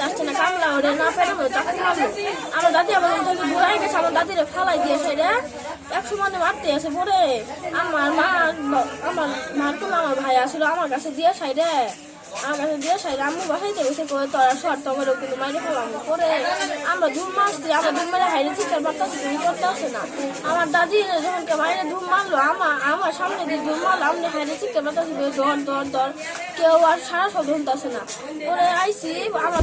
আসছে না কামলা ওরে না পেরে ওরে চাকু আমার দাদি ওই থেকে ঘুরাই গেছে আমার দাদিরে ফালাই দিয়ে সেটা একশো মানে মারতে আছে পরে আমার মা, আমার মার কোন আমার ভাই আসলো, আমার কাছে দিয়ে সাইডে আমার কাছে দিয়ে সাইডে আম্মু বাসাইতে গেছে কয়ে তোরা শর্ট তোমার কিন্তু মাইরে ফেলাম পরে আমরা ধুম মারছি আমরা ধুম মেরে হাইরে চিৎকার পারতাছি তুমি করতে আসে না। আমার দাদি যখন বাইরে ধুম মারলো আমার আমার সামনে দিয়ে ধুম মারলো আমি হাইরে চিৎকার পারতাছি দর দর দর কেউ আর সারা শব্দ আছে না। ওরা আইসি আমার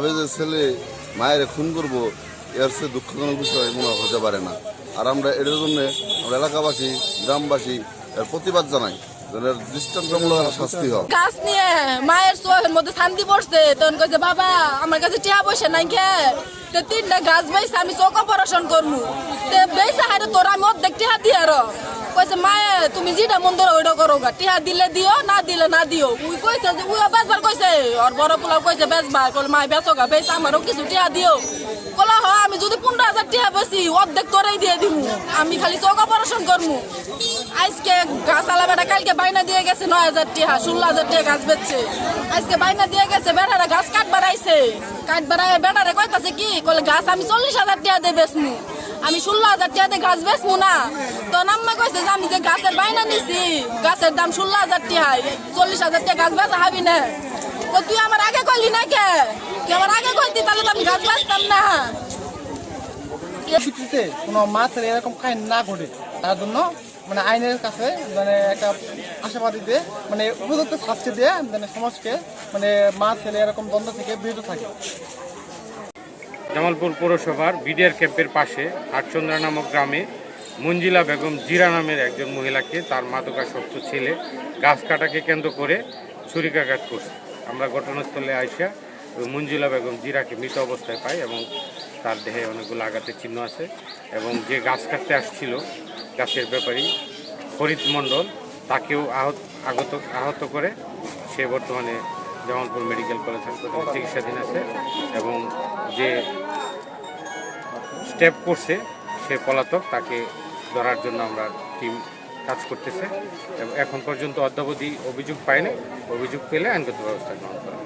এইভাবে যে ছেলে মায়ের খুন করব, এর সে দুঃখজনক বিষয় মনে হতে পারে না। আর আমরা এটার জন্য আমরা এলাকাবাসী, গ্রামবাসী, এর প্রতিবাদ জানাই শাস্তি গাছ নিয়ে মায়ের মধ্যে শান্তি পড়ছে কইছে, বাবা, আমার কাছে টিয়া তিনটা গাছ আমি চোখ অপারেশন তে বেইছে হারে তোর আমি অর্ধেক দিয়ে আর কইছে মায়ে, তুমি যেটা মন ধরো ওইটা করো গা। টিহা দিলে দিও না দিলে না দিও উই কইছে যে, উই বেচবার কইছে আর বড় পোলাও কইছে বেচবার কল, মায় বেচো গা, বেচ আমারও কিছু টিহা দিও কলা হ আমি যদি পনেরো হাজার টিহা বেশি অর্ধেক তোরাই দিয়ে দিমু। আমি খালি চোখ অপারেশন করমু আজকে গাছ আলা বেটা কালকে বাইনা দিয়ে গেছে নয় হাজার টিহা ষোলো হাজার টিহা গাছ বেচছে। আজকে বাইনা দিয়ে গেছে বেটারা গাছ কাট বাড়াইছে কাট বাড়াই বেটারে কইতাছে কি? কলে, গাছ আমি চল্লিশ হাজার টিহা দিয়ে বেচমু। আমি ষোলো হাজার দিয়ে গাছ বেচমু না। তো নাম্মা কইছে যে আমি যে গাছের বাইনা নিছি, গাছের দাম ষোলো হাজার টিহা চল্লিশ হাজার টিহা গাছ বেচা হাবি না। তো তুই আমার আগে কইলি না কে? তুই আমার আগে কইতি, তাহলে তো আমি গাছ বেচতাম না। পৃথিবীতে কোনো মাছের এরকম কাহিনী না ঘটে। তার জন্য মানে আইনের কাছে মানে একটা আশাবাদী দিয়ে মানে উপযুক্ত শাস্তি দিয়ে মানে সমাজকে মানে মাছ ছেলে এরকম দ্বন্দ্ব থেকে বিরত থাকে। জামালপুর পৌরসভার বিডিআর ক্যাম্পের পাশে হাটচন্দ্রা নামক গ্রামে মঞ্জিলা বেগম জিরা নামের একজন মহিলাকে তার মাদকাসক্ত ছেলে গাছ কাটাকে কেন্দ্র করে ছুরিকাঘাত করছে। আমরা ঘটনাস্থলে আইসা মঞ্জিলা বেগম জিরাকে মৃত অবস্থায় পাই এবং তার দেহে অনেকগুলো আঘাতের চিহ্ন আছে এবং যে গাছ কাটতে আসছিল গাছের ব্যাপারী ফরিদ মণ্ডল তাকেও আহত, আগত, আহত করে সে বর্তমানে জামালপুর মেডিকেল কলেজ হাসপাতালে চিকিৎসাধীন আছে এবং যে স্টেপ করছে, সে পলাতক, তাকে ধরার জন্য আমরা টিম কাজ করতেছে এবং এখন পর্যন্ত অদ্যাবধি অভিযোগ পায়নি অভিযোগ পেলে আইনগত ব্যবস্থা গ্রহণ করা।